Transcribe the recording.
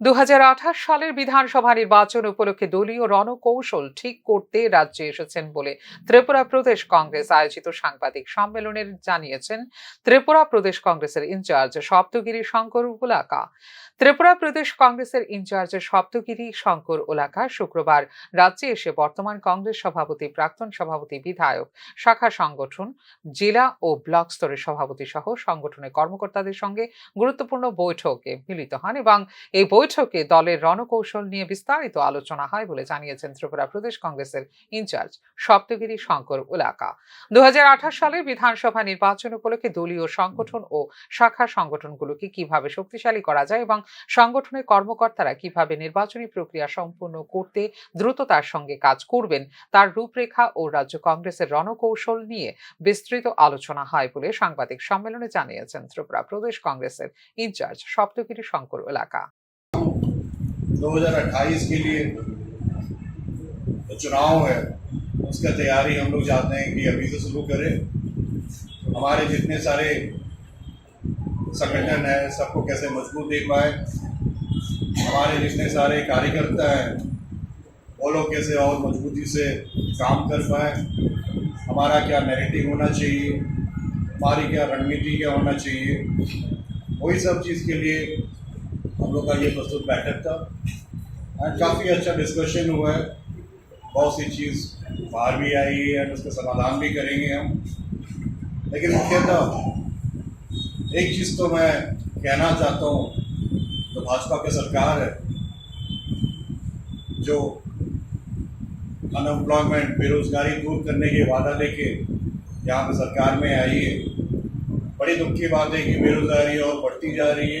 দু হাজার আঠাশ সালের বিধানসভা নির্বাচন উপলক্ষে দলীয় রণকৌশল ঠিক করতে রাজ্যে এসেছেন বলে ত্রিপুরা প্রদেশ কংগ্রেস আয়োজিত সাংবাদিক সম্মেলনের জানিয়েছেন ত্রিপুরা প্রদেশ কংগ্রেসের ইনচার্জ সপ্তগিরি শঙ্কর উলাকা। ত্রিপুরা প্রদেশ কংগ্রেসের ইনচার্জ সপ্তগিরি শঙ্কর ওলাকা শুক্রবার রাজ্যে এসে বর্তমান কংগ্রেস সভাপতি, প্রাক্তন সভাপতি, বিধায়ক, শাখা সংগঠন, জেলা ও ব্লক স্তরের সভাপতি সহ সংগঠনের কর্মকর্তাদের সঙ্গে গুরুত্বপূর্ণ বৈঠকে মিলিত হন এবং এই বৈঠকে দলের রণকৌশল নিয়ে বিস্তারিত আলোচনা হয় বলে জানিয়েছেন ত্রিপুরা প্রদেশ কংগ্রেসের ইনচার্জ সপ্তগিরি শঙ্কর উলাকা। দু সালের বিধানসভা নির্বাচন উপলক্ষে দলীয় সংগঠন ও শাখা সংগঠনগুলোকে কীভাবে শক্তিশালী করা যায় এবং সংগঠনের কর্মকর্তারা কীভাবে নির্বাচনী প্রক্রিয়া সম্পূর্ণ করতে দ্রুততার সঙ্গে কাজ করবেন, তার রূপরেখা ও রাজ্য কংগ্রেসের রণকৌশল নিয়ে বিস্তৃত আলোচনা হয় বলে সাংবাদিক সম্মেলনে জানিয়েছেন ত্রিপুরা প্রদেশ কংগ্রেসের ইনচার্জ সপ্তগিরি শঙ্কর এলাকা 2028 के लिए जो चुनाव है, उसका तैयारी हम लोग चाहते हैं कि अभी से शुरू करें। हमारे जितने सारे संगठन हैं, सबको कैसे मज़बूत दे पाए। हमारे जितने सारे कार्यकर्ता हैं वो लोग कैसे और मजबूती से काम कर पाए। हमारा क्या नेगेटिव होना चाहिए? हमारी क्या रणनीति क्या होना चाहिए? वही सब चीज़ के लिए लोग का ये प्रस्तुत बैठक था। एंड काफ़ी अच्छा डिस्कशन हुआ है। बहुत सी चीज़ बाहर भी आई है एंड उसका समाधान भी करेंगे हम। लेकिन मुख्यतः एक चीज़ तो मैं कहना चाहता हूँ तो भाजपा की सरकार है, जो अनएम्प्लॉयमेंट बेरोजगारी दूर करने के वादा लेके यहाँ पे सरकार में आई है, बड़ी दुख की बात है कि बेरोजगारी और बढ़ती जा रही है।